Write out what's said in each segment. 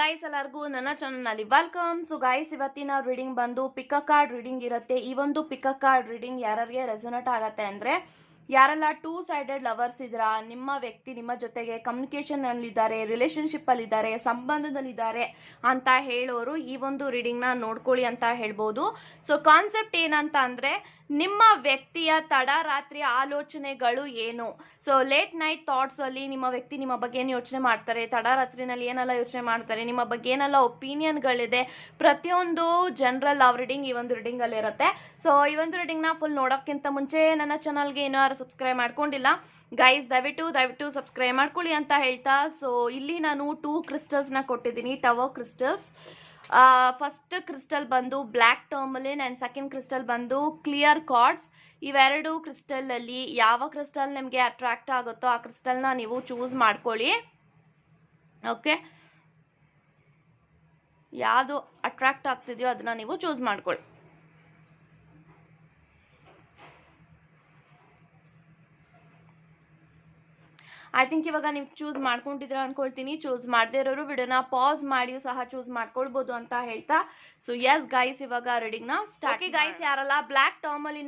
Guys ಎಲ್ಲರಿಗೂ ನನ್ನ ಚಾನಲ್ನಲ್ಲಿ ವೆಲ್ಕಮ್ ಸೊ ಗಾಯ್ಸ್ ಇವತ್ತಿನ ರೀಡಿಂಗ್ ಬಂದು ಪಿಕ ಕಾರ್ಡ್ ರೀಡಿಂಗ್ ಇರುತ್ತೆ. ಈ ಒಂದು ಪಿಕ ಕಾರ್ಡ್ ರೀಡಿಂಗ್ ಯಾರಿಗೆ ರೆಸೊನೇಟ್ ಆಗತ್ತೆ ಅಂದರೆ, ಯಾರೆಲ್ಲ ಟೂ ಸೈಡೆಡ್ ಲವರ್ಸ್ ಇದ್ದೀರಾ ನಿಮ್ಮ ವ್ಯಕ್ತಿ ನಿಮ್ಮ ಜೊತೆಗೆ ಕಮ್ಯುನಿಕೇಷನಲ್ಲಿದ್ದಾರೆ ಅಲ್ಲಿದ್ದಾರೆ ಸಂಬಂಧದಲ್ಲಿದ್ದಾರೆ ಅಂತ ಹೇಳೋರು ಈ ಒಂದು ರೀಡಿಂಗ್ನ ನೋಡ್ಕೊಳ್ಳಿ ಅಂತ ಹೇಳ್ಬೋದು. ಸೊ ಕಾನ್ಸೆಪ್ಟ್ ಏನಂತ ಅಂದರೆ ನಿಮ್ಮ ವ್ಯಕ್ತಿಯ ತಡರಾತ್ರಿ ಆಲೋಚನೆಗಳು ಏನು? ಸೊ ಲೇಟ್ ನೈಟ್ ಥಾಟ್ಸ್ ಅಲ್ಲಿ ನಿಮ್ಮ ವ್ಯಕ್ತಿ ನಿಮ್ಮ ಬಗ್ಗೆ ಏನು ಯೋಚನೆ ಮಾಡ್ತಾರೆ? ತಡರಾತ್ರಿನಲ್ಲಿ ಏನೆಲ್ಲ ಯೋಚನೆ ಮಾಡ್ತಾರೆ? ನಿಮ್ಮ ಬಗ್ಗೆ ಏನೆಲ್ಲ ಒಪಿನಿಯನ್ಗಳಿದೆ? ಪ್ರತಿಯೊಂದು ಜನರಲ್ ಲವ್ ರೀಡಿಂಗ್ ಈ ಒಂದು ರೀಡಿಂಗ್ ಅಲ್ಲಿ ಇರುತ್ತೆ. ಸೊ ಈ ಒಂದು ರೀಡಿಂಗ್ನ ಫುಲ್ ನೋಡೋಕ್ಕಿಂತ ಮುಂಚೆ ನನ್ನ ಚಾನಲ್ಗೆ ಯಾರು ಸಬ್ಸ್ಕ್ರೈಬ್ ಮಾಡ್ಕೊಂಡಿಲ್ಲ ಗೈಸ್ ದಯವಿಟ್ಟು ದಯವಿಟ್ಟು ಸಬ್ಸ್ಕ್ರೈಬ್ ಮಾಡ್ಕೊಳ್ಳಿ ಅಂತ ಹೇಳ್ತಾ. ಸೊ ಇಲ್ಲಿ ನಾನು ಟೂ ಕ್ರಿಸ್ಟಲ್ಸ್ನ ಕೊಟ್ಟಿದ್ದೀನಿ ಟವರ್ ಕ್ರಿಸ್ಟಲ್ಸ್ ಫಸ್ಟ್ ಕ್ರಿಸ್ಟಲ್ ಬಂದು black tourmaline and second crystal ಬಂದು ಕ್ಲಿಯರ್ ಕಾರ್ಡ್ಸ್ ಇವೆರಡು ಕ್ರಿಸ್ಟಲಲ್ಲಿ ಯಾವ ಕ್ರಿಸ್ಟಲ್ ನಿಮಗೆ ಅಟ್ರಾಕ್ಟ್ ಆಗುತ್ತೋ ಆ ಕ್ರಿಸ್ಟಲ್ನ ನೀವು ಚೂಸ್ ಮಾಡ್ಕೊಳ್ಳಿ. ಓಕೆ ಯಾವುದು ಅಟ್ರಾಕ್ಟ್ ಆಗ್ತಿದೆಯೋ ಅದನ್ನ ನೀವು ಚೂಸ್ ಮಾಡ್ಕೊಳ್ಳಿ. ಐ ಥಿಂಕ್ ಇವಾಗ ನೀವು ಚೂಸ್ ಮಾಡ್ಕೊಂಡಿದ್ರ ಅನ್ಕೊಳ್ತೀನಿ. ಚೂಸ್ ಮಾಡದೇ ಇರೋರು ವಿಡಿಯೋನ ಪಾಸ್ ಮಾಡಿಯೂ ಸಹ ಚೂಸ್ ಮಾಡ್ಕೊಳ್ಬೋದು ಅಂತ ಹೇಳ್ತಾ. ಸೊ ಎಸ್ ಗೈಸ್ ಇವಾಗ ರೀಡಿಂಗ್ನ ಸ್ಟಾರ್ಟ್ ಗೈಸ್ ಯಾರಲ್ಲ ಬ್ಲ್ಯಾಕ್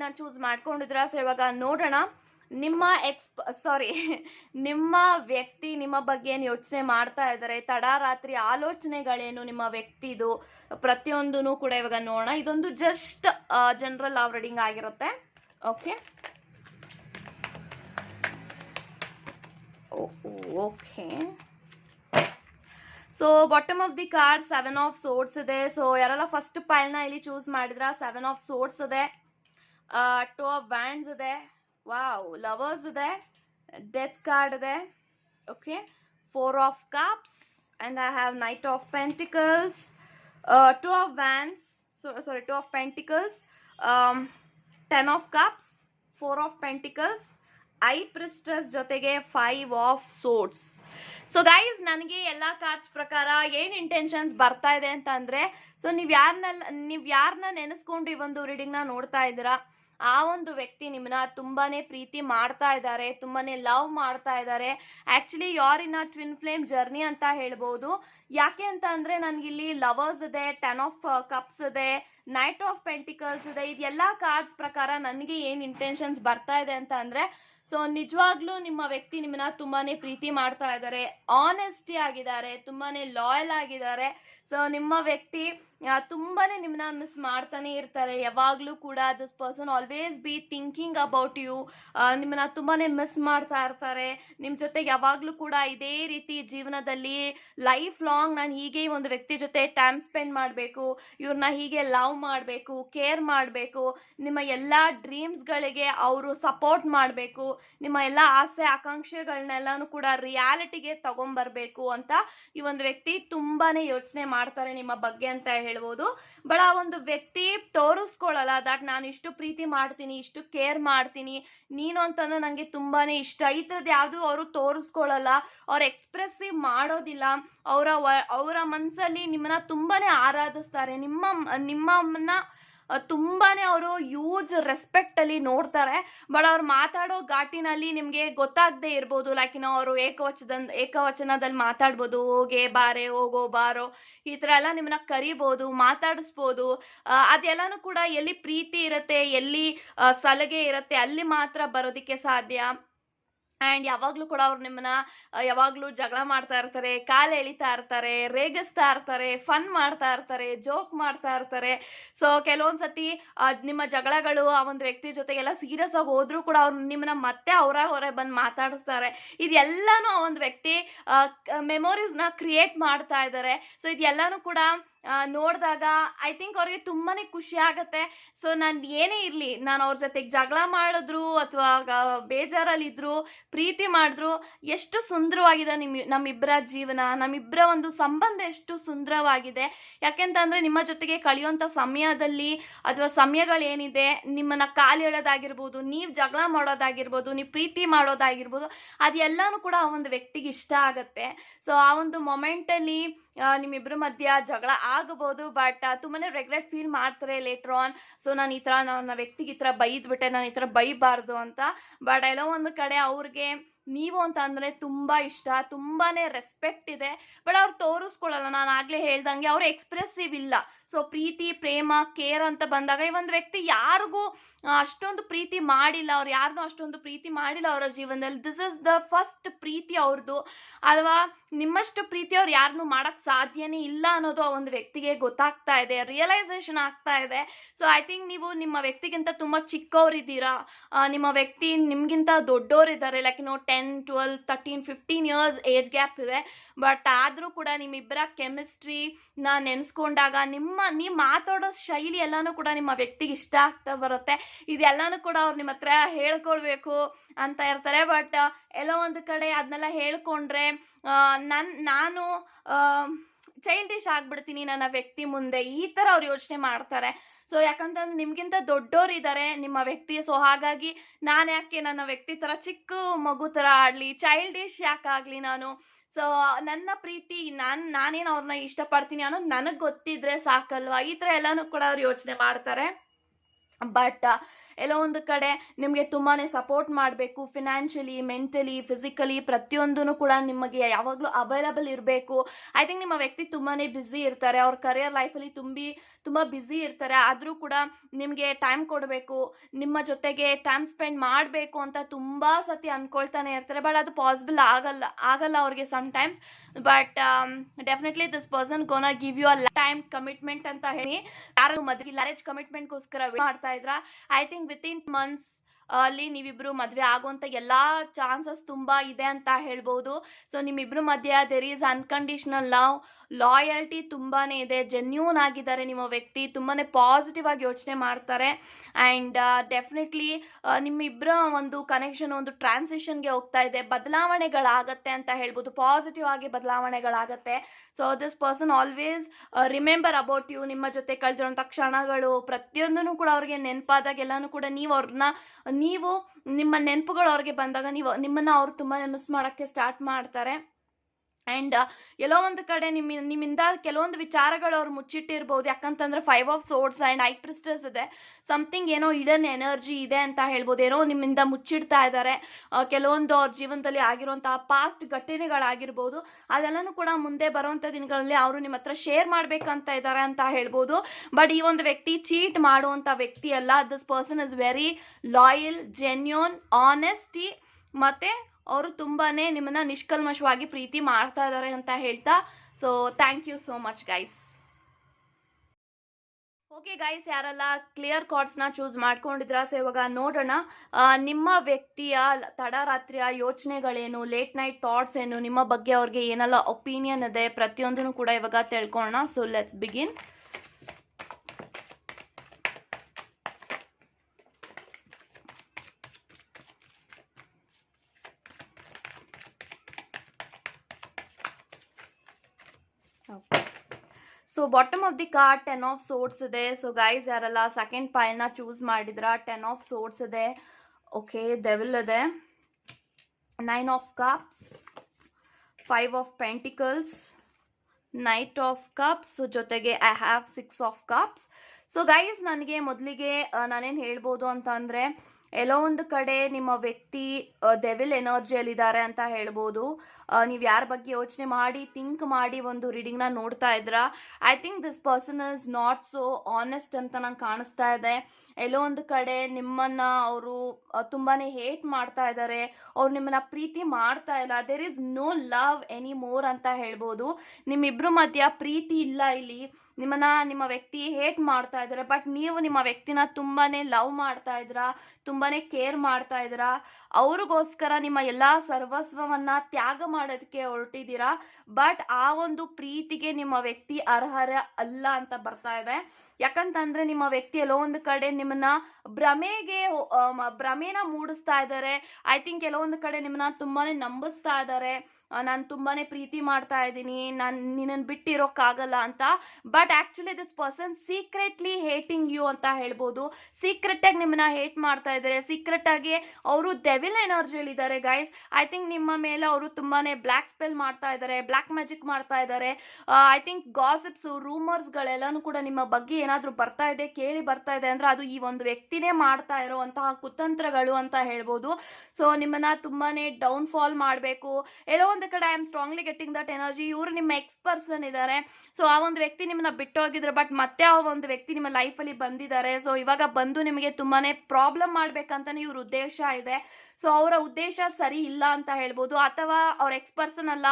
ನಾನು ಚೂಸ್ ಮಾಡ್ಕೊಂಡಿದ್ರ ಸೊ ಇವಾಗ ನೋಡೋಣ. ನಿಮ್ಮ ಎಕ್ಸ್ ಸಾರಿ ನಿಮ್ಮ ವ್ಯಕ್ತಿ ನಿಮ್ಮ ಬಗ್ಗೆ ಏನು ಯೋಚನೆ ಮಾಡ್ತಾ ಇದ್ದಾರೆ? ತಡರಾತ್ರಿ ಆಲೋಚನೆಗಳೇನು ನಿಮ್ಮ ವ್ಯಕ್ತಿದು? ಪ್ರತಿಯೊಂದೂ ಕೂಡ ಇವಾಗ ನೋಡೋಣ. ಇದೊಂದು ಜಸ್ಟ್ ಜನರಲ್ ಲವ್ ರೀಡಿಂಗ್ ಆಗಿರುತ್ತೆ. Okay okay so bottom of the card seven of swords ಇದೆ ಸೊ ಯಾರೆಲ್ಲ ಫಸ್ಟ್ ಪೈಲ್ನ ಇಲ್ಲಿ ಚೂಸ್ ಮಾಡಿದ್ರ ಸೆವೆನ್ ಆಫ್ ಸೋರ್ಟ್ಸ್ ಇದೆ ಟೂ ಆಫ್ ವ್ಯಾಂಡ್ಸ್ ಇದೆ ವಾವ್ ಲವರ್ಸ್ ಇದೆ ಡೆತ್ ಕಾರ್ಡ್ ಇದೆ okay four of cups and I have knight of pentacles two of wands sorry two of pentacles ten of cups four of pentacles high priestess ಜೊತೆಗೆ five of swords so guys ನನಗೆ ಎಲ್ಲ cards ಪ್ರಕಾರ ಏನು intentions ಬರ್ತಾ ಇದೆ ಅಂತ ಅಂದರೆ so ನೀವು ಯಾರನ್ನೆಲ್ಲ ನೀವು ಯಾರನ್ನ ನೆನೆಸ್ಕೊಂಡು ಈ ಒಂದು ರೀಡಿಂಗ್ನ ನೋಡ್ತಾ ಇದ್ದೀರಾ, ಆ ಒಂದು ವ್ಯಕ್ತಿ ನಿಮ್ಮನ್ನ ತುಂಬಾ ಪ್ರೀತಿ ಮಾಡ್ತಾ ಇದ್ದಾರೆ ತುಂಬಾ ಲವ್ ಮಾಡ್ತಾ ಇದ್ದಾರೆ. ಆ್ಯಕ್ಚುಲಿ ಯಾರ್ ಇನ್ ಟ್ವಿನ್ ಫ್ಲೇಮ್ ಜರ್ನಿ ಅಂತ ಹೇಳ್ಬೋದು. ಯಾಕೆ ಅಂತ ಅಂದರೆ, ನನಗಿಲ್ಲಿ ಲವರ್ಸ್ ಇದೆ ಟೆನ್ ಆಫ್ ಕಪ್ಸ್ ಇದೆ ನೈಟ್ ಆಫ್ ಪೆಂಟಿಕಲ್ಸ್ ಇದೆ. ಇದೆಲ್ಲ ಕಾರ್ಡ್ಸ್ ಪ್ರಕಾರ ನನಗೆ ಏನು ಇಂಟೆನ್ಷನ್ಸ್ ಬರ್ತಾ ಇದೆ ಅಂತ ಅಂದರೆ ಸೊ ನಿಜವಾಗ್ಲೂ ನಿಮ್ಮ ವ್ಯಕ್ತಿ ನಿಮ್ಮನ್ನ ತುಂಬಾನೇ ಪ್ರೀತಿ ಮಾಡ್ತಾ ಇದ್ದಾರೆ ಆನೆಸ್ಟಿ ಆಗಿದ್ದಾರೆ, ತುಂಬಾನೇ ಲಾಯಲ್ ಆಗಿದ್ದಾರೆ. ಸೊ ನಿಮ್ಮ ವ್ಯಕ್ತಿ ತುಂಬಾ ನಿಮ್ಮನ್ನ ಮಿಸ್ ಮಾಡ್ತಾನೆ ಇರ್ತಾರೆ. ಯಾವಾಗಲೂ ಕೂಡ this person always be thinking about you ನಿಮ್ಮನ್ನ ತುಂಬಾನೇ ಮಿಸ್ ಮಾಡ್ತಾ ಇರ್ತಾರೆ. ನಿಮ್ಮ ಜೊತೆ ಯಾವಾಗಲೂ ಕೂಡ ಇದೇ ರೀತಿ ಜೀವನದಲ್ಲಿ ಲೈಫ್ ಲಾಂಗ್ ನಾನು ಹೀಗೆ ಒಂದು ವ್ಯಕ್ತಿ ಜೊತೆ ಟೈಮ್ ಸ್ಪೆಂಡ್ ಮಾಡಬೇಕು. ಇವ್ರನ್ನ ಹೀಗೆ ಲವ್ ಮಾಡಬೇಕು ಕೇರ್ ಮಾಡಬೇಕು, ನಿಮ್ಮ ಎಲ್ಲ ಡ್ರೀಮ್ಸ್ಗಳಿಗೆ ಅವರು ಸಪೋರ್ಟ್ ಮಾಡಬೇಕು, ನಿಮ್ಮ ಎಲ್ಲ ಆಸೆ ಆಕಾಂಕ್ಷೆಗಳನ್ನೆಲ್ಲನೂ ಕೂಡ ರಿಯಾಲಿಟಿಗೆ ತಗೊಂಬರ್ಬೇಕು ಅಂತ ಈ ಒಂದು ವ್ಯಕ್ತಿ ತುಂಬಾನೇ ಯೋಚನೆ ಮಾಡ್ತಾರೆ ನಿಮ್ಮ ಬಗ್ಗೆ ಅಂತ ಹೇಳ್ಬೋದು. ಬಟ್ ಆ ಒಂದು ವ್ಯಕ್ತಿ ತೋರಿಸ್ಕೊಳ್ಳಲ್ಲ ದಟ್ ನಾನು ಇಷ್ಟು ಪ್ರೀತಿ ಮಾಡ್ತೀನಿ, ಇಷ್ಟು ಕೇರ್ ಮಾಡ್ತೀನಿ, ನೀನು ಅಂತಂದ್ರೆ ನನಗೆ ತುಂಬಾನೇ ಇಷ್ಟ. ಈ ಥರದ್ದು ಯಾವುದು ಅವರು ತೋರಿಸ್ಕೊಳ್ಳಲ್ಲ ಅವ್ರು ಎಕ್ಸ್ಪ್ರೆಸ್ಸಿವ್ ಮಾಡೋದಿಲ್ಲ. ಅವರ ಅವರ ಮನಸ್ಸಲ್ಲಿ ನಿಮ್ಮನ್ನ ತುಂಬಾನೇ ಆರಾಧಿಸ್ತಾರೆ. ನಿಮ್ಮ ನಿಮ್ಮನ್ನ ಆ, ತುಂಬಾನೇ ಅವರು ಯೂಜ್ ರೆಸ್ಪೆಕ್ಟ್ ಅಲ್ಲಿ ನೋಡ್ತಾರೆ. ಬಟ್ ಅವ್ರು ಮಾತಾಡೋ ಘಾಟಿನಲ್ಲಿ ನಿಮಗೆ ಗೊತ್ತಾಗದೆ ಇರ್ಬೋದು. ಲೈಕ್ ನಾವು ಅವರು ಏಕವಚದ ಏಕವಚನದಲ್ಲಿ ಮಾತಾಡ್ಬೋದು. ಹೋಗೆ ಬಾರೆ ಹೋಗೋ ಬಾರೋ. ಈ ಥರ ಎಲ್ಲ ನಿಮ್ಮನ್ನ ಕರಿಬೋದು ಮಾತಾಡಿಸ್ಬೋದು. ಅದೆಲ್ಲಾನು ಕೂಡ ಎಲ್ಲಿ ಪ್ರೀತಿ ಇರುತ್ತೆ ಎಲ್ಲಿ ಸಲಗೆ ಇರುತ್ತೆ ಅಲ್ಲಿ ಮಾತ್ರ ಬರೋದಕ್ಕೆ ಸಾಧ್ಯ. ಆ್ಯಂಡ್ ಯಾವಾಗಲೂ ಕೂಡ ಅವ್ರು ನಿಮ್ಮನ್ನ ಯಾವಾಗಲೂ ಜಗಳ ಮಾಡ್ತಾ ಇರ್ತಾರೆ, ಕಾಲು ಎಳಿತಾ ಇರ್ತಾರೆ, ರೇಗಿಸ್ತಾ ಇರ್ತಾರೆ ಫನ್ ಮಾಡ್ತಾ ಇರ್ತಾರೆ ಜೋಕ್ ಮಾಡ್ತಾ ಇರ್ತಾರೆ. ಸೊ ಕೆಲವೊಂದು ಸತಿ ನಿಮ್ಮ ಜಗಳಗಳು ಆ ಒಂದು ವ್ಯಕ್ತಿ ಜೊತೆಗೆಲ್ಲ ಸೀರಿಯಸ್ ಆಗಿ ಹೋದ್ರೂ ಕೂಡ ಅವ್ರು ನಿಮ್ಮನ್ನ ಮತ್ತೆ ಅವರ ಹೊರ ಬಂದು ಮಾತಾಡಿಸ್ತಾರೆ. ಇದೆಲ್ಲಾನು ಆ ಒಂದು ವ್ಯಕ್ತಿ ಮೆಮೊರೀಸ್ನ ಕ್ರಿಯೇಟ್ ಮಾಡ್ತಾ ಇದ್ದಾರೆ. ಸೊ ಇದೆಲ್ಲಾನು ಕೂಡ ನೋಡಿದಾಗ ಐ ಥಿಂಕ್ ಅವ್ರಿಗೆ ತುಂಬಾನೇ ಖುಷಿ ಆಗುತ್ತೆ. ಸೊ ನಾನು ಏನೇ ಇರಲಿ, ನಾನು ಅವ್ರ ಜೊತೆಗೆ ಜಗಳ ಮಾಡಿದ್ರು ಅಥವಾ ಬೇಜಾರಲ್ಲಿದ್ರು, ಪ್ರೀತಿ ಮಾಡಿದ್ರು, ಎಷ್ಟು ಸುಂದರವಾಗಿದೆ ನಿಮ್ಮ ನಮ್ಮಿಬ್ಬರ ಜೀವನ ನಮ್ಮಿಬ್ಬರ ಒಂದು ಸಂಬಂಧ ಎಷ್ಟು ಸುಂದರವಾಗಿದೆ. ಯಾಕೆಂತಂದ್ರೆ ನಿಮ್ಮ ಜೊತೆಗೆ ಕಳೆಯುವಂಥ ಸಮಯದಲ್ಲಿ ಅಥವಾ ಸಮಯಗಳೇನಿದೆ, ನಿಮ್ಮನ್ನ ಕಾಲು ಹೇಳೋದಾಗಿರ್ಬೋದು ನೀವು ಜಗಳ ಮಾಡೋದಾಗಿರ್ಬೋದು, ನೀವು ಪ್ರೀತಿ ಮಾಡೋದಾಗಿರ್ಬೋದು ಅದೆಲ್ಲನೂ ಕೂಡ ಆ ಒಂದು ವ್ಯಕ್ತಿಗೆ ಇಷ್ಟ ಆಗುತ್ತೆ. ಸೊ ಆ ಒಂದು ಮೊಮೆಂಟಲ್ಲಿ ನಿಮ್ಮಿಬ್ಬರ ಮಧ್ಯ ಜಗಳ ಆಗಬಹುದು ಬಟ್ ತುಂಬಾನೇ ರೆಗ್ರೆಟ್ ಫೀಲ್ ಮಾಡ್ತಾರೆ ಲೇಟ್ರ್ ಆನ್ ಸೊ ನಾನು ಈ ಥರ ನನ್ನ ವ್ಯಕ್ತಿಗೆ ಈ ಥರ ಬೈದ್ಬಿಟ್ಟೆ, ನಾನು ಈ ಥರ ಬೈಬಾರ್ದು ಅಂತ. ಬಟ್ ಎಲ್ಲೋ ಒಂದು ಕಡೆ ಅವ್ರಿಗೆ ನೀವು ಅಂತ ಅಂದರೆ ತುಂಬ ಇಷ್ಟ ತುಂಬಾ ರೆಸ್ಪೆಕ್ಟ್ ಇದೆ. ಬಟ್ ಅವ್ರು ತೋರಿಸ್ಕೊಳ್ಳಲ್ಲ ನಾನು ಆಗಲೇ ಹೇಳ್ದಂಗೆ ಅವ್ರು ಎಕ್ಸ್ಪ್ರೆಸಿವ್ ಇಲ್ಲ. ಸೊ ಪ್ರೀತಿ, ಪ್ರೇಮ, ಕೇರ್ ಅಂತ ಬಂದಾಗ ಈ ಒಂದು ವ್ಯಕ್ತಿ ಯಾರಿಗೂ ಅಷ್ಟೊಂದು ಪ್ರೀತಿ ಮಾಡಿಲ್ಲ. ಅವ್ರು ಯಾರನ್ನೂ ಅಷ್ಟೊಂದು ಪ್ರೀತಿ ಮಾಡಿಲ್ಲ ಅವರ ಜೀವನದಲ್ಲಿ. ದಿಸ್ ಇಸ್ ದ ಫಸ್ಟ್ ಪ್ರೀತಿ ಅವ್ರದ್ದು ಅಥವಾ ನಿಮ್ಮಷ್ಟು ಪ್ರೀತಿ ಅವ್ರು ಯಾರನ್ನೂ ಮಾಡೋಕ್ಕೆ ಸಾಧ್ಯನೇ ಇಲ್ಲ ಅನ್ನೋದು ಆ ಒಂದು ವ್ಯಕ್ತಿಗೆ ಗೊತ್ತಾಗ್ತಾ ಇದೆ. ರಿಯಲೈಸೇಷನ್ ಆಗ್ತಾ ಇದೆ. ಸೊ ಐ ಥಿಂಕ್ ನೀವು ನಿಮ್ಮ ವ್ಯಕ್ತಿಗಿಂತ ತುಂಬ ಚಿಕ್ಕವರಿದ್ದೀರಾ? ನಿಮ್ಮ ವ್ಯಕ್ತಿ ನಿಮಗಿಂತ ದೊಡ್ಡವರಿದ್ದಾರೆ like no ten twelve thirteen fifteen years age gap ಇದೆ. ಬಟ್ ಆದರೂ ಕೂಡ ನಿಮ್ಮಿಬ್ಬರ ಕೆಮಿಸ್ಟ್ರಿನ ನೆನೆಸ್ಕೊಂಡಾಗ ನಿಮ್ಮ, ನೀವು ಮಾತಾಡೋ ಶೈಲಿ ಎಲ್ಲನೂ ಕೂಡ ನಿಮ್ಮ ವ್ಯಕ್ತಿಗೆ ಇಷ್ಟ ಆಗ್ತಾ ಬರುತ್ತೆ. ಇದೆಲ್ಲನೂ ಕೂಡ ಅವ್ರು ನಿಮ್ಮ ಹತ್ರ ಹೇಳ್ಕೊಳ್ಬೇಕು ಅಂತ ಇರ್ತಾರೆ. ಬಟ್, ಎಲ್ಲೋ ಒಂದು ಕಡೆ ಅದನ್ನೆಲ್ಲ ಹೇಳ್ಕೊಂಡ್ರೆ ನನ್ನ ನಾನು ಚೈಲ್ಡಿಶ್ ಆಗ್ಬಿಡ್ತೀನಿ ನನ್ನ ವ್ಯಕ್ತಿ ಮುಂದೆ. ಈ ಥರ ಅವ್ರು ಯೋಚನೆ ಮಾಡ್ತಾರೆ. ಸೊ ಯಾಕಂತಂದ್ರೆ ನಿಮ್ಗಿಂತ ದೊಡ್ಡೋರು ಇದ್ದಾರೆ ನಿಮ್ಮ ವ್ಯಕ್ತಿ ಸೊ ಹಾಗಾಗಿ ನಾನು ಯಾಕೆ ನನ್ನ ವ್ಯಕ್ತಿ ಥರ ಚಿಕ್ಕ ಮಗು ಥರ ಆಡಲಿ ಚೈಲ್ಡಿಶ್ ಯಾಕಾಗಲಿ ನಾನು? ಸೊ ನನ್ನ ಪ್ರೀತಿ, ನಾನು, ನಾನೇನು ಅವ್ರನ್ನ ಇಷ್ಟಪಡ್ತೀನಿ ಅನ್ನೋದು ನನಗೆ ಗೊತ್ತಿದ್ರೆ ಸಾಕಲ್ವಾ? ಈ ಥರ ಎಲ್ಲನೂ ಕೂಡ ಅವ್ರು ಯೋಚನೆ ಮಾಡ್ತಾರೆ. ಬಟ್ ಎಲ್ಲೋ ಒಂದು ಕಡೆ ನಿಮಗೆ ತುಂಬಾ ಸಪೋರ್ಟ್ ಮಾಡಬೇಕು ಫಿನಾನ್ಷಿಯಲಿ ಮೆಂಟಲಿ ಫಿಸಿಕಲಿ ಪ್ರತಿಯೊಂದೂ ಕೂಡ ನಿಮಗೆ ಯಾವಾಗಲೂ ಅವೈಲಬಲ್ ಇರಬೇಕು. ಐ ಥಿಂಕ್ ನಿಮ್ಮ ವ್ಯಕ್ತಿ ತುಂಬಾ ಬ್ಯುಸಿ ಇರ್ತಾರೆ, ಅವ್ರ ಕರಿಯರ್ ಲೈಫಲ್ಲಿ ತುಂಬಿ, ತುಂಬ ಬ್ಯುಸಿ ಇರ್ತಾರೆ, ಆದರೂ ಕೂಡ ನಿಮಗೆ ಟೈಮ್ ಕೊಡಬೇಕು, ನಿಮ್ಮ ಜೊತೆಗೆ ಟೈಮ್ ಸ್ಪೆಂಡ್ ಮಾಡಬೇಕು ಅಂತ ತುಂಬ ಸತಿ ಅಂದ್ಕೊಳ್ತಾನೆ ಇರ್ತಾರೆ ಬಟ್ ಅದು ಪಾಸಿಬಲ್ ಆಗಲ್ಲ ಆಗಲ್ಲ ಅವ್ರಿಗೆ sometimes but definitely this person gonna give you a time commitment ಅಂತ ಹೇಳಿ, ಯಾರು ಮದುವೆ ಮ್ಯಾರೇಜ್ ಕಮಿಟ್ಮೆಂಟ್ಗೋಸ್ಕರ ಮಾಡ್ತಾ ಇದ್ರ. ಐ ಥಿಂಕ್ ವಿತಿನ್ ಮಂತ್ಸ್ ಅಲ್ಲಿ ನೀವಿಬ್ರು ಮದುವೆ ಆಗುವಂಥ ಎಲ್ಲ ಚಾನ್ಸಸ್ ತುಂಬ ಇದೆ ಅಂತ ಹೇಳ್ಬೋದು. ಸೊ ನಿಮ್ಮಿಬ್ರು ಮಧ್ಯ there is unconditional love loyalty ತುಂಬಾ ಇದೆ ಜೆನ್ಯೂನ್ ಆಗಿದ್ದಾರೆ ನಿಮ್ಮ ವ್ಯಕ್ತಿ ತುಂಬಾ ಪಾಸಿಟಿವ್ ಆಗಿ ಯೋಚನೆ ಮಾಡ್ತಾರೆ. ಆ್ಯಂಡ್ ಡೆಫಿನೆಟ್ಲಿ ನಿಮ್ಮಿಬ್ಬರ ಒಂದು ಕನೆಕ್ಷನ್ ಒಂದು ಟ್ರಾನ್ಸಿಷನ್ಗೆ ಹೋಗ್ತಾ ಇದೆ. ಬದಲಾವಣೆಗಳಾಗತ್ತೆ ಅಂತ ಹೇಳ್ಬೋದು. ಪಾಸಿಟಿವ್ ಆಗಿ ಬದಲಾವಣೆಗಳಾಗತ್ತೆ. So this person always remember about you ನಿಮ್ಮ ಜೊತೆ ಕಳೆದಿರೋಂಥ ಕ್ಷಣಗಳು ಪ್ರತಿಯೊಂದನ್ನು ಕೂಡ ಅವ್ರಿಗೆ ನೆನಪಾದಾಗ ಎಲ್ಲನೂ ಕೂಡ ನೀವು ಅವ್ರನ್ನ, ನೀವು ನಿಮ್ಮ ನೆನಪುಗಳು ಅವ್ರಿಗೆ ಬಂದಾಗ ನೀವು, ನಿಮ್ಮನ್ನು ಅವ್ರು ತುಂಬಾ ಮಿಸ್ ಮಾಡೋಕ್ಕೆ ಸ್ಟಾರ್ಟ್ ಮಾಡ್ತಾರೆ. ಆ್ಯಂಡ್ ಎಲ್ಲೋ ಒಂದು ಕಡೆ ನಿಮ್ಮ, ನಿಮ್ಮಿಂದ ಕೆಲವೊಂದು ವಿಚಾರಗಳು ಅವ್ರು ಮುಚ್ಚಿಟ್ಟಿರ್ಬೋದು. ಯಾಕಂತಂದ್ರೆ five of swords and high priestess ಇದೆ. ಸಮಥಿಂಗ್ ಏನೋ ಇಡನ್ ಎನರ್ಜಿ ಇದೆ ಅಂತ ಹೇಳ್ಬೋದು. ಏನೋ ನಿಮ್ಮಿಂದ ಮುಚ್ಚಿಡ್ತಾ ಇದ್ದಾರೆ ಕೆಲವೊಂದು ಅವ್ರ ಜೀವನದಲ್ಲಿ ಆಗಿರುವಂತಹ ಪಾಸ್ಟ್ ಘಟನೆಗಳಾಗಿರ್ಬೋದು. ಅದೆಲ್ಲನೂ ಕೂಡ ಮುಂದೆ ಬರುವಂಥ ದಿನಗಳಲ್ಲಿ ಅವರು ನಿಮ್ಮ ಹತ್ರ ಶೇರ್ ಮಾಡಬೇಕಂತ ಇದ್ದಾರೆ ಅಂತ ಹೇಳ್ಬೋದು. ಬಟ್ ಈ ಒಂದು ವ್ಯಕ್ತಿ ಚೀಟ್ ಮಾಡುವಂಥ ವ್ಯಕ್ತಿ ಅಲ್ಲ this person is very loyal genuine honesty ಮತ್ತು ಅವರು ತುಂಬಾ ನಿಮ್ಮನ್ನ ನಿಷ್ಕಲ್ಮಶವಾಗಿ ಪ್ರೀತಿ ಮಾಡ್ತಾ ಇದ್ದಾರೆ ಅಂತ ಹೇಳ್ತಾ so thank you so much guys okay guys ಯಾರೆಲ್ಲ ಕ್ಲಿಯರ್ ಕಾರ್ಡ್ಸ್ನ ಚೂಸ್ ಮಾಡ್ಕೊಂಡಿದ್ರ ಸೊ ಇವಾಗ ನೋಡೋಣ. ನಿಮ್ಮ ವ್ಯಕ್ತಿಯ ತಡರಾತ್ರಿಯ ಯೋಚನೆಗಳೇನು ಲೇಟ್ ನೈಟ್ ಥಾಟ್ಸ್ ಏನು, ನಿಮ್ಮ ಬಗ್ಗೆ ಅವ್ರಿಗೆ ಏನೆಲ್ಲ ಒಪಿನಿಯನ್ ಇದೆ, ಪ್ರತಿಯೊಂದನ್ನು ಕೂಡ ಇವಾಗ ತಿಳ್ಕೊಳ್ಳೋಣ. So let's begin so bottom of the card ten of swords ಇದೆ. ಸೊ ಗೈಸ್ ಯಾರಲ್ಲ ಸೆಕೆಂಡ್ ಪೈಲ್ನ ಚೂಸ್ ಮಾಡಿದ್ರ ಟೆನ್ ಆಫ್ ಸೋರ್ಟ್ಸ್ ಇದೆ. ಓಕೆ ಡೆವಿಲ್ ಇದೆ. Nine of cups five of pentacles knight of cups ಜೊತೆಗೆ I have six of cups so guys ನನಗೆ ಮೊದಲಿಗೆ ನಾನೇನು ಹೇಳ್ಬೋದು ಅಂತ ಅಂದರೆ ಎಲ್ಲೋ ಒಂದು ಕಡೆ ನಿಮ್ಮ ವ್ಯಕ್ತಿ ಡೆವಿಲ್ ಎನರ್ಜಿಯಲ್ಲಿದ್ದಾರೆ ಅಂತ ಹೇಳ್ಬೋದು. ನೀವು ಯಾರ ಬಗ್ಗೆ ಯೋಚನೆ ಮಾಡಿ ಥಿಂಕ್ ಮಾಡಿ ಒಂದು ರೀಡಿಂಗ್ನ ನೋಡ್ತಾ ಇದ್ರ? I think this person is not so honest ಅಂತ ನಂಗೆ ಕಾಣಿಸ್ತಾ ಇದೆ. ಎಲ್ಲೋ ಒಂದು ಕಡೆ ನಿಮ್ಮನ್ನ ಅವರು ತುಂಬಾ ಹೇಟ್ ಮಾಡ್ತಾ ಇದ್ದಾರೆ ಅವ್ರು ನಿಮ್ಮನ್ನ ಪ್ರೀತಿ ಮಾಡ್ತಾ ಇಲ್ಲ. There is no love any more ಅಂತ ಹೇಳ್ಬೋದು. ನಿಮ್ಮಿಬ್ರ ಮಧ್ಯ ಪ್ರೀತಿ ಇಲ್ಲ ಇಲ್ಲಿ. ನಿಮ್ಮನ್ನ ನಿಮ್ಮ ವ್ಯಕ್ತಿ ಹೇಟ್ ಮಾಡ್ತಾ ಇದ್ದಾರೆ ಬಟ್ ನೀವು ನಿಮ್ಮ ವ್ಯಕ್ತಿನ ತುಂಬಾನೇ ಲವ್ ಮಾಡ್ತಾ ಇದ್ದೀರಾ ತುಂಬಾನೇ ಕೇರ್ ಮಾಡ್ತಾ ಇದ್ದೀರಾ? ಅವ್ರಿಗೋಸ್ಕರ ನಿಮ್ಮ ಎಲ್ಲ ಸರ್ವಸ್ವವನ್ನ ತ್ಯಾಗ ಮಾಡೋದಕ್ಕೆ ಹೊರಟಿದ್ದೀರಾ? ಬಟ್ ಆ ಒಂದು ಪ್ರೀತಿಗೆ ನಿಮ್ಮ ವ್ಯಕ್ತಿ ಅರ್ಹರ ಅಲ್ಲ ಅಂತ ಬರ್ತಾ ಇದೆ. ಯಾಕಂತಂದ್ರೆ ನಿಮ್ಮ ವ್ಯಕ್ತಿ ಎಲ್ಲೋ ಒಂದು ಕಡೆ ನಿಮ್ಮನ್ನ ಭ್ರಮೆಗೆ ಭ್ರಮೆನ ಮೂಡಿಸ್ತಾ ಇದ್ದಾರೆ. ಐ ಥಿಂಕ್ ಕೆಲವೊಂದು ಕಡೆ ನಿಮ್ಮನ್ನ ತುಂಬಾನೇ ನಂಬಿಸ್ತಾ ಇದ್ದಾರೆ. ನಾನು ತುಂಬಾನೇ ಪ್ರೀತಿ ಮಾಡ್ತಾ ಇದ್ದೀನಿ. ನಾನು ನಿನ್ನನ್ನು ಬಿಟ್ಟಿರೋಕ್ಕಾಗಲ್ಲ ಅಂತ. But actually this person secretly hating you ಅಂತ ಹೇಳ್ಬೋದು. ಸೀಕ್ರೆಟಾಗಿ ನಿಮ್ಮನ್ನ ಹೇಟ್ ಮಾಡ್ತಾ ಇದ್ದಾರೆ. ಸೀಕ್ರೆಟ್ ಆಗಿ ಅವರು ಡೆವಿಲ್ ಎನರ್ಜಿಯಲ್ಲಿ ಇದ್ದಾರೆ ಗೈಸ್ ಐ ಥಿಂಕ್ ನಿಮ್ಮ ಮೇಲೆ ಅವರು ತುಂಬಾನೇ ಬ್ಲ್ಯಾಕ್ ಸ್ಪೆಲ್ ಮಾಡ್ತಾ ಇದ್ದಾರೆ ಬ್ಲ್ಯಾಕ್ ಮ್ಯಾಜಿಕ್ ಮಾಡ್ತಾ ಇದ್ದಾರೆ. ಐ ಥಿಂಕ್ ಗಾಸಿಪ್ಸ್ ರೂಮರ್ಸ್ಗಳೆಲ್ಲನೂ ಕೂಡ ನಿಮ್ಮ ಬಗ್ಗೆ ಏನಾದರೂ ಬರ್ತಾ ಇದೆ, ಕೇಳಿ ಬರ್ತಾ ಇದೆ ಅಂದ್ರೆ ಅದು ಈ ಒಂದು ವ್ಯಕ್ತಿನೇ ಮಾಡ್ತಾ ಇರುವಂತಹ ಕುತಂತ್ರಗಳು ಅಂತ ಹೇಳ್ಬೋದು. ಸೊ ನಿಮ್ಮನ್ನ ತುಂಬಾನೇ ಡೌನ್ ಫಾಲ್ ಮಾಡಬೇಕು. ಎಲ್ಲೋ ಒಂದು ಕಡೆ I am strongly getting that energy ಇವರು ನಿಮ್ಮ ಎಕ್ಸ್ ಪರ್ಸನ್ ಇದ್ದಾರೆ. ಸೊ ಆ ಒಂದು ವ್ಯಕ್ತಿ ನಿಮ್ಮನ್ನ ಬಿಟ್ಟು ಹೋಗಿದ್ರು ಬಟ್ ಮತ್ತೆ ಆ ಒಂದು ವ್ಯಕ್ತಿ ನಿಮ್ಮ ಲೈಫಲ್ಲಿ ಬಂದಿದ್ದಾರೆ. ಸೊ ಇವಾಗ ಬಂದು ನಿಮಗೆ ತುಂಬಾನೇ ಪ್ರಾಬ್ಲಮ್ ಮಾಡ್ಬೇಕಂತಾನೆ ಇವ್ರ ಉದ್ದೇಶ ಇದೆ. ಸೊ ಅವರ ಉದ್ದೇಶ ಸರಿ ಇಲ್ಲ ಅಂತ ಹೇಳ್ಬೋದು. ಅಥವಾ ಅವ್ರ ಎಕ್ಸ್ ಪರ್ಸನ್ ಅಲ್ಲ,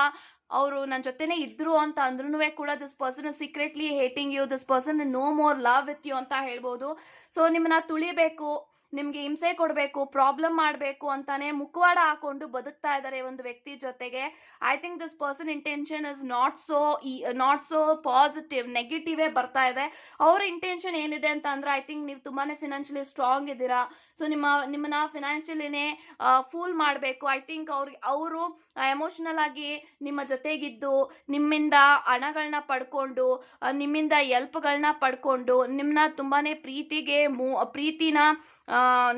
ಅವರು ನನ್ನ ಜೊತೆನೆ ಇದ್ರು ಅಂತ ಅಂದ್ರೂ ಕೂಡ this person secretly hating you this person no more love with you ಅಂತ ಹೇಳ್ಬೋದು. ಸೊ ನಿಮ್ಮನ್ನ ತುಳಿಬೇಕು. ನಿಮ್ಗೆ ಹಿಂಸೆ ಕೊಡಬೇಕು ಪ್ರಾಬ್ಲಮ್ ಮಾಡಬೇಕು ಅಂತಾನೆ ಮುಖವಾಡ ಹಾಕೊಂಡು ಬದುಕ್ತಾ ಇದ್ದಾರೆ ಒಂದು ವ್ಯಕ್ತಿ ಜೊತೆಗೆ. I think this person intention is not so not so positive ನೆಗೆಟಿವೇ ಬರ್ತಾ ಇದೆ. ಅವ್ರ ಇಂಟೆನ್ಷನ್ ಏನಿದೆ ಅಂತ ಅಂದ್ರೆ ಐ ಥಿಂಕ್ ನೀವು ತುಂಬಾನೇ ಫಿನಾನ್ಷಿಯಲಿ ಸ್ಟ್ರಾಂಗ್ ಇದ್ದೀರಾ. ಸೊ ನಿಮ್ಮ, ನಿಮ್ಮನ್ನ ಫಿನಾನ್ಷಿಯಲಿನೇ ಫೂಲ್ ಮಾಡಬೇಕು. ಐ ಥಿಂಕ್ ಅವ್ರಿಗೆ, ಅವರು ಎಮೋಷನಲ್ ಆಗಿ ನಿಮ್ಮ ಜೊತೆಗಿದ್ದು, ನಿಮ್ಮಿಂದ ಹಣಗಳನ್ನ ಪಡ್ಕೊಂಡು ನಿಮ್ಮಿಂದ ಎಲ್ಪ್ಗಳನ್ನ ಪಡ್ಕೊಂಡು ನಿಮ್ಮನ್ನ ತುಂಬಾನೇ ಪ್ರೀತಿಗೆ ಮೂ, ಪ್ರೀತಿನ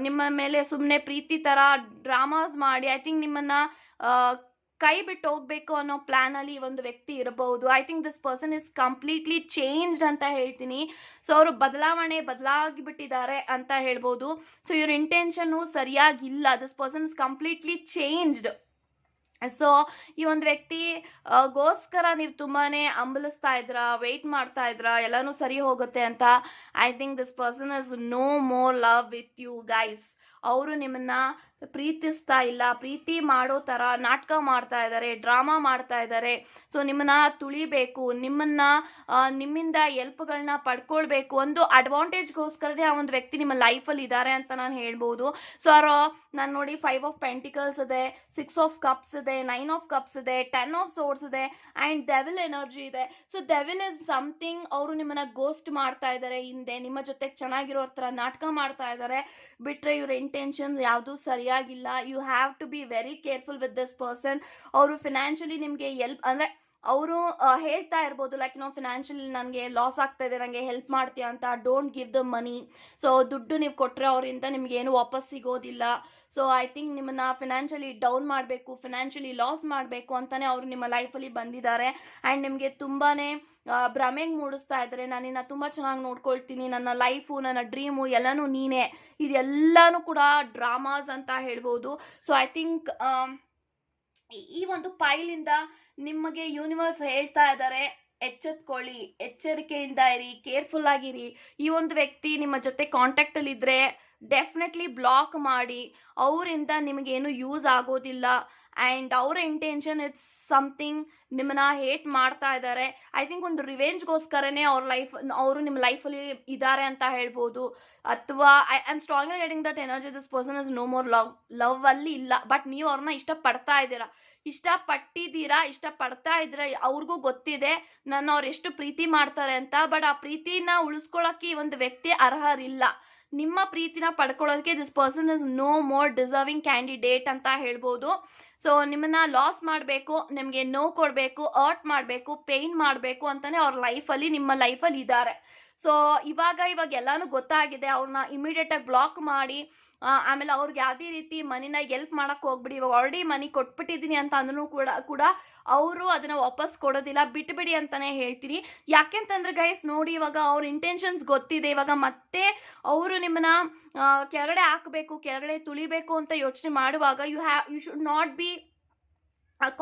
ನಿಮ್ಮ ಮೇಲೆ ಸುಮ್ಮನೆ ಪ್ರೀತಿ ಥರ ಡ್ರಾಮಾಸ್ ಮಾಡಿ ಐ ಥಿಂಕ್ ನಿಮ್ಮನ್ನ ಕೈ ಬಿಟ್ಟು ಹೋಗ್ಬೇಕು ಅನ್ನೋ ಪ್ಲಾನ್ ಅಲ್ಲಿ ಒಂದು ವ್ಯಕ್ತಿ ಇರಬಹುದು I think this person is completely changed ಅಂತ ಹೇಳ್ತೀನಿ. ಸೊ ಅವರು ಬದಲಾವಣೆ ಬದಲಾಗಿ ಬಿಟ್ಟಿದ್ದಾರೆ ಅಂತ ಹೇಳ್ಬೋದು. ಸೊ ಇವ್ರ ಇಂಟೆನ್ಷನ್ ಸರಿಯಾಗಿಲ್ಲ. This person is completely changed so ಈ ಒಂದು ವ್ಯಕ್ತಿ ಗೋಸ್ಕರ ನೀವು ತುಂಬಾನೇ ಅಂಬಲಿಸ್ತಾ ಇದ್ರ ವೆಯ್ಟ್ ಮಾಡ್ತಾ ಇದ್ರ, ಎಲ್ಲಾನು ಸರಿ ಹೋಗುತ್ತೆ ಅಂತ I think this person is no more love with you guys ಅವರು ನಿಮ್ಮನ್ನ ಪ್ರೀತಿಸ್ತಾ ಇಲ್ಲ, ಪ್ರೀತಿ ಮಾಡೋ ಥರ ನಾಟಕ ಮಾಡ್ತಾ ಇದ್ದಾರೆ, ಡ್ರಾಮಾ ಮಾಡ್ತಾ ಇದ್ದಾರೆ. ಸೊ ನಿಮ್ಮನ್ನ ತುಳಿಬೇಕು, ನಿಮ್ಮನ್ನ ನಿಮ್ಮಿಂದ ಎಲ್ಪ್ಗಳನ್ನ ಪಡ್ಕೊಳ್ಬೇಕು ಒಂದು ಅಡ್ವಾಂಟೇಜ್ಗೋಸ್ಕರನೇ ಆ ಒಂದು ವ್ಯಕ್ತಿ ನಿಮ್ಮ ಲೈಫಲ್ಲಿ ಇದ್ದಾರೆ ಅಂತ ನಾನು ಹೇಳ್ಬೋದು. ಸೊ ಅವರು ನಾನು ನೋಡಿ ಫೈವ್ ಆಫ್ ಪೆಂಟಿಕಲ್ಸ್ ಇದೆ ಸಿಕ್ಸ್ ಆಫ್ ಕಪ್ಸ್ ಇದೆ ನೈನ್ ಆಫ್ ಕಪ್ಸ್ ಇದೆ ಟೆನ್ ಆಫ್ ಸೋರ್ಸ್ ಇದೆ ಆ್ಯಂಡ್ ಡೆವಿಲ್ ಎನರ್ಜಿ ಇದೆ. ಸೊ ಡೆವಿಲ್ ಇಸ್ ಸಮಥಿಂಗ್ ಅವರು ನಿಮ್ಮನ್ನ ಗೋಸ್ಟ್ ಮಾಡ್ತಾ ಇದ್ದಾರೆ, ಹಿಂದೆ ನಿಮ್ಮ ಜೊತೆಗೆ ಚೆನ್ನಾಗಿರೋ ಥರ ನಾಟಕ ಮಾಡ್ತಾ ಇದ್ದಾರೆ. ಬಿಟ್ರೆ ಇವ್ರ ಇಂಟೆನ್ಷನ್ ಯಾವುದೂ ಸರಿಯಾಗಿಲ್ಲ. You have to be very careful with this person ಅವರು ಫಿನಾನ್ಷಿಯಲಿ ನಿಮಗೆ ಎಲ್ಪ್ ಅಂದರೆ ಅವರು ಹೇಳ್ತಾ ಇರ್ಬೋದು ಲೈಕ್ ನಾವು ಫಿನಾನ್ಷಿಯಲಿ ನನಗೆ ಲಾಸ್ ಆಗ್ತಾ ಇದೆ ನನಗೆ ಹೆಲ್ಪ್ ಮಾಡ್ತೀಯ ಅಂತ. Don't give the money so ದುಡ್ಡು ನೀವು ಕೊಟ್ಟರೆ ಅವರಿಂದ ನಿಮ್ಗೆ ಏನು ವಾಪಸ್ ಸಿಗೋದಿಲ್ಲ. ಸೊ ಐ ಥಿಂಕ್ ನಿಮ್ಮನ್ನ ಫಿನಾನ್ಷಿಯಲಿ ಡೌನ್ ಮಾಡಬೇಕು ಫಿನಾನ್ಷಿಯಲಿ ಲಾಸ್ ಮಾಡಬೇಕು ಅಂತಲೇ ಅವರು ನಿಮ್ಮ ಲೈಫಲ್ಲಿ ಬಂದಿದ್ದಾರೆ. ಆ್ಯಂಡ್ ನಿಮಗೆ ತುಂಬಾನೇ ಭ್ರಮೆಗೆ ಮೂಡಿಸ್ತಾ ಇದ್ದಾರೆ ನಾನು ನಿನ್ನ ತುಂಬ ಚೆನ್ನಾಗಿ ನೋಡ್ಕೊಳ್ತೀನಿ, ನನ್ನ ಲೈಫು ನನ್ನ ಡ್ರೀಮು ಎಲ್ಲನೂ ನೀನೇ. ಇದೆಲ್ಲನೂ ಕೂಡ ಡ್ರಾಮಾಸ್ ಅಂತ ಹೇಳ್ಬೋದು. ಸೊ ಐ ಥಿಂಕ್ ಈ ಒಂದು ಪೈಲಿಂದ ನಿಮಗೆ ಯೂನಿವರ್ಸ್ ಹೇಳ್ತಾ ಇದ್ದಾರೆ ಎಚ್ಚೆತ್ಕೊಳ್ಳಿ, ಎಚ್ಚರಿಕೆಯಿಂದ ಇರಿ ಕೇರ್ಫುಲ್ ಆಗಿರಿ ಈ ಒಂದು ವ್ಯಕ್ತಿ ನಿಮ್ಮ ಜೊತೆ ಕಾಂಟ್ಯಾಕ್ಟ್ ಅಲ್ಲಿ ಇದ್ರೆ ಡೆಫಿನೆಟ್ಲಿ ಬ್ಲಾಕ್ ಮಾಡಿ, ಅವರಿಂದ ನಿಮಗೇನು ಯೂಸ್ ಆಗೋದಿಲ್ಲ. ಆ್ಯಂಡ್ ಅವ್ರ ಇಂಟೆನ್ಷನ್ ಇಟ್ಸ್ ಸಮಥಿಂಗ್ ನಿಮ್ಮನ್ನ ಹೇಟ್ ಮಾಡ್ತಾ ಇದ್ದಾರೆ. ಐ ಥಿಂಕ್ ಒಂದು ರಿವೆಂಜ್ಗೋಸ್ಕರನೇ ಅವ್ರ ಲೈಫ್ ಅವರು ನಿಮ್ಮ ಲೈಫಲ್ಲಿ ಇದ್ದಾರೆ ಅಂತ ಹೇಳ್ಬೋದು. ಅಥವಾ I am strongly getting that energy this person is no more love love ಅಲ್ಲಿ ಇಲ್ಲ. ಬಟ್ ನೀವು ಅವ್ರನ್ನ ಇಷ್ಟಪಡ್ತಾ ಇದ್ದೀರಾ? ಇಷ್ಟಪಟ್ಟಿದ್ದೀರಾ? ಇಷ್ಟಪಡ್ತಾ ಇದ್ರೆ ಅವ್ರಿಗೂ ಗೊತ್ತಿದೆ ನನ್ನ ಅವ್ರು ಎಷ್ಟು ಪ್ರೀತಿ ಮಾಡ್ತಾರೆ ಅಂತ. ಬಟ್ ಆ ಪ್ರೀತಿನ ಉಳಿಸ್ಕೊಳ್ಳೋಕೆ ಈ ಒಂದು ವ್ಯಕ್ತಿ ಅರ್ಹರಿಲ್ಲ. ನಿಮ್ಮ ಪ್ರೀತಿನ ಪಡ್ಕೊಳ್ಳೋದಕ್ಕೆ this person is no more deserving candidate ಅಂತ ಹೇಳ್ಬೋದು. ಸೊ ನಿಮ್ಮನ್ನ ಲಾಸ್ ಮಾಡಬೇಕು, ನಿಮಗೆ ನೋವು ಕೊಡಬೇಕು ಅರ್ಟ್ ಮಾಡಬೇಕು ಪೇಯ್ನ್ ಮಾಡಬೇಕು ಅಂತಾನೆ ಅವ್ರ ಲೈಫಲ್ಲಿ ನಿಮ್ಮ ಲೈಫಲ್ಲಿ ಇದ್ದಾರೆ. ಸೊ ಇವಾಗ ಇವಾಗ ಎಲ್ಲಾನು ಗೊತ್ತಾಗಿದೆ ಅವ್ರನ್ನ ಇಮಿಡಿಯೇಟಾಗಿ ಬ್ಲಾಕ್ ಮಾಡಿ ಆಮೇಲೆ ಅವ್ರಿಗೆ ಯಾವುದೇ ರೀತಿ ಮನಿನ ಎಲ್ಪ್ ಮಾಡಕ್ಕೆ ಹೋಗ್ಬಿಡಿ, ಇವಾಗ ಆಲ್ರೆಡಿ ಮನಿ ಕೊಟ್ಬಿಟ್ಟಿದ್ದೀನಿ ಅಂತ ಅಂದ್ರೂ ಕೂಡ ಕೂಡ ಅವರು ಅದನ್ನ ವಾಪಸ್ ಕೊಡೋದಿಲ್ಲ, ಬಿಟ್ಬಿಡಿ ಅಂತಾನೆ ಹೇಳ್ತೀನಿ. ಯಾಕೆಂತಂದ್ರೆ ಗೈಸ್ ನೋಡಿ ಇವಾಗ ಅವ್ರ ಇಂಟೆನ್ಷನ್ಸ್ ಗೊತ್ತಿದೆ. ಇವಾಗ ಮತ್ತೆ ಅವರು ನಿಮ್ಮನ್ನ ಕೆಳಗಡೆ ಹಾಕಬೇಕು, ಕೆಳಗಡೆ ತುಳಿಬೇಕು ಅಂತ ಯೋಚನೆ ಮಾಡುವಾಗ you have you should not be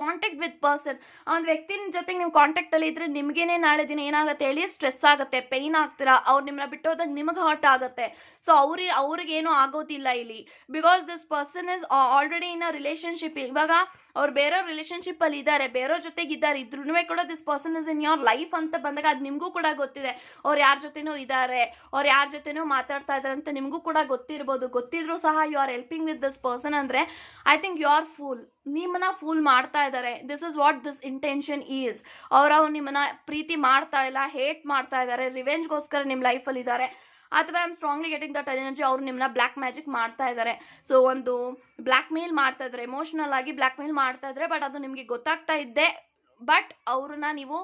contact with person ಆ ಒಂದು ವ್ಯಕ್ತಿನ ಜೊತೆಗೆ ನೀವು ಕಾಂಟ್ಯಾಕ್ಟಲ್ಲಿ ಇದ್ರೆ ನಿಮ್ಗೇನೆ ನಾಳೆ ದಿನ ಏನಾಗುತ್ತೆ ಹೇಳಿ ಸ್ಟ್ರೆಸ್ ಆಗುತ್ತೆ ಪೈನ್ ಆಗ್ತೀರಾ, ಅವ್ರು ನಿಮ್ಮನ್ನ ಬಿಟ್ಟೋದಾಗ ನಿಮಗೆ ಹರ್ಟ್ ಆಗುತ್ತೆ. ಸೊ ಅವ್ರಿಗೆ ಅವ್ರಿಗೇನು ಆಗೋದಿಲ್ಲ ಇಲ್ಲಿ. Because this person is already in a relationship ಇವಾಗ ಅವ್ರು ಬೇರೆಯವ್ರ ರಿಲೇಶನ್ಶಿಪ್ ಅಲ್ಲಿ ಇದ್ದಾರೆ ಬೇರೆಯವ್ರ ಜೊತೆಗೆ ಇದ್ದಾರೆ ಇದ್ರೂ ಕೂಡ this person is in your life ಅಂತ ಬಂದಾಗ ಅದು ನಿಮಗೂ ಕೂಡ ಗೊತ್ತಿದೆ. ಅವ್ರು ಯಾರ ಜೊತೆನೂ ಇದ್ದಾರೆ ಅವ್ರು ಯಾರ ಜೊತೆನೂ ಮಾತಾಡ್ತಾ ಇದ್ದಾರೆ ಅಂತ ನಿಮಗೂ ಕೂಡ ಗೊತ್ತಿರ್ಬೋದು. ಗೊತ್ತಿದ್ರು ಸಹ you are helping with this person ಅಂದ್ರೆ I think you are fool ನಿಮ್ಮನ್ನ ಫೂಲ್ ಮಾಡ್ತಾ ಇದ್ದಾರೆ this is what this intention is ಅವ್ರು ನಿಮ್ಮನ್ನ ಪ್ರೀತಿ ಮಾಡ್ತಾ ಇಲ್ಲ ಹೇಟ್ ಮಾಡ್ತಾ ಇದ್ದಾರೆ ರಿವೆಂಜ್ಗೋಸ್ಕರ ನಿಮ್ಮ ಲೈಫಲ್ಲಿ ಇದ್ದಾರೆ ಅಥವಾ I'm strongly getting that energy ಅವ್ರು ನಿಮ್ಮನ್ನ ಬ್ಲ್ಯಾಕ್ ಮ್ಯಾಜಿಕ್ ಮಾಡ್ತಾ ಇದ್ದಾರೆ ಸೊ ಒಂದು ಬ್ಲ್ಯಾಕ್ ಮೇಲ್ ಮಾಡ್ತಾ ಇದ್ದಾರೆ ಎಮೋಷನಲ್ ಆಗಿ ಬ್ಲ್ಯಾಕ್ ಮೇಲ್ ಮಾಡ್ತಾ ಇದ್ದಾರೆ ಬಟ್ ಅದು ನಿಮಗೆ ಗೊತ್ತಾಗ್ತಾ ಇದ್ದೆ ಬಟ್ ಅವ್ರನ್ನ ನೀವು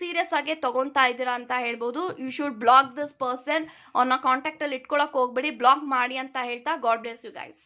ಸೀರಿಯಸ್ ಆಗಿ ತೊಗೊಳ್ತಾ ಇದ್ದೀರಾ ಅಂತ ಹೇಳ್ಬೋದು. You should block this person ಅವ್ರನ್ನ ಕಾಂಟ್ಯಾಕ್ಟಲ್ಲಿ ಇಟ್ಕೊಳಕ್ಕೆ ಹೋಗ್ಬೇಡಿ ಬ್ಲಾಕ್ ಮಾಡಿ ಅಂತ ಹೇಳ್ತಾ ಗಾಡ್ ಬ್ಲೆಸ್ ಯು ಗೈಸ್